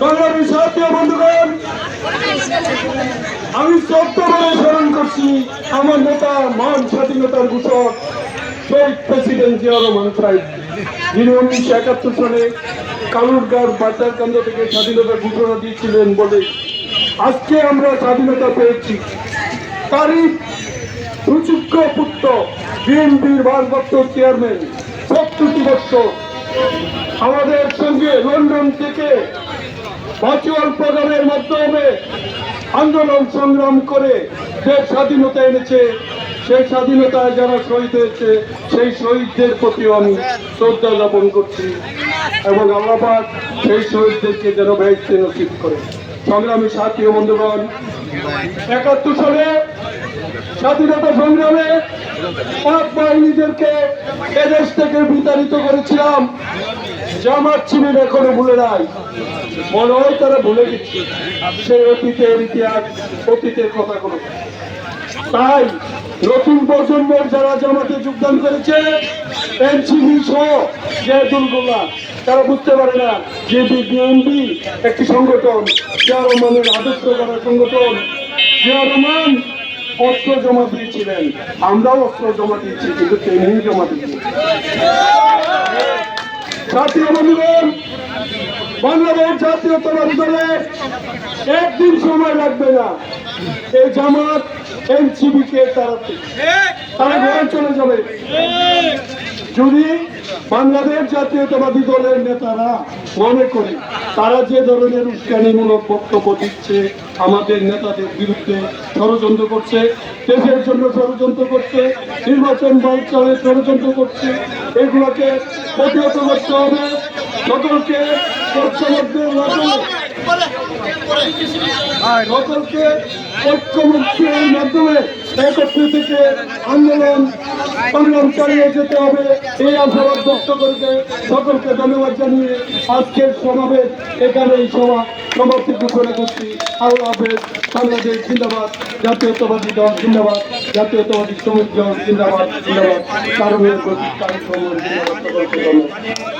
সংগ্রামী সাথী বন্ধুগণ, আমি সত্যভাবে স্মরণ করছি আমার নেতা মান স্বাধীনতার ঘোষক শহীদ প্রেসিডেন্ট জিয়া রহমান সাহেব, যিনি উনিশশো একাত্তর সালে কালুরগাঁর বাজারকান্দ থেকে স্বাধীনতার ঘোষণা দিয়েছিলেন বলে আজকে আমরা স্বাধীনতা পেয়েছি। তারই সুযোগ্য পুত্র বিএনপির ভারপ্রাপ্ত চেয়ারম্যান, সত্তরটি বছর। আমাদের সঙ্গে লন্ডন থেকে ভার্চুয়াল প্রোগ্রামের মাধ্যমে আন্দোলন সংগ্রাম করে দেশ স্বাধীনতা এনেছে। সেই স্বাধীনতায় যারা শহীদ হয়েছে, সেই শহীদদের প্রতিও আমি শ্রদ্ধা জ্ঞাপন করছি এবং আল্লাপাক সেই শহীদদেরকে যেন বেহেস্তে নসিব করে। সংগ্রামী সাথী ও বন্ধুগণ, একাত্তর সালে স্বাধীনতা সংগ্রামে পাক বাহিনীদেরকে এদেশ থেকে বিতাড়িত করেছিলাম। জামাত শিবির এখনও ভুলে নাই। মনে হয় তারা ভুলে গেছে। সেই অতীতের ইতিহাস, অতীতের কথা কোনো তাই নতুন প্রজন্মের যারা জামাতে যোগদান করেছে এনসিবি সহ যে দুর্গলা তারা বুঝতে পারে না যে বিএনপি একটি সংগঠন, জিয়া রহমানের আদর্শ করা সংগঠন। জিয়া রহমান অস্ত্র জমা দিয়েছিলেন আমরাও অস্ত্র জমা দিয়েছি কিন্তু ট্রেনিং জমা দিয়েছি সাথী বন্ধুগণ, বাংলাদেশ জাতীয়তাবাদী দলে একদিন সময় লাগবে না। এই জামাত এনসিবি কে তারা তারা চলে যাবে। যদি বাংলাদেশ জাতীয়তাবাদী দলের নেতারা মনে করে, তারা যে ধরনের উস্কানিমূলক বক্তব্য দিচ্ছে, আমাদের নেতাদের বিরুদ্ধে ষড়যন্ত্র করছে, দেশের জন্য ষড়যন্ত্র করছে, নির্বাচন বাঞ্চালে ষড়যন্ত্র করছে, এগুলোকে প্রতিহত করতে হবে, সকলকে সকলকে ঐক্যমুক্তির মাধ্যমে একত্রে থেকে আন্দোলন সংগ্রাম চালিয়ে যেতে হবে, এই আশাবাদ ব্যক্ত করতে সকলকে ধন্যবাদ জানিয়ে আজকের সমাবেশ এখানে এই সভা সমাপ্তি ঘোষণা করছি। আল্লাহ হাফেজ, বাংলাদেশ জিন্দাবাদ, জাতীয়তাবাদী দল জিন্দাবাদ, জাতীয়তাবাদী শ্রমিক দল জিন্দাবাদ জিন্দাবাদ। কারণের কার্যক্রম সকলকে ধন্যবাদ।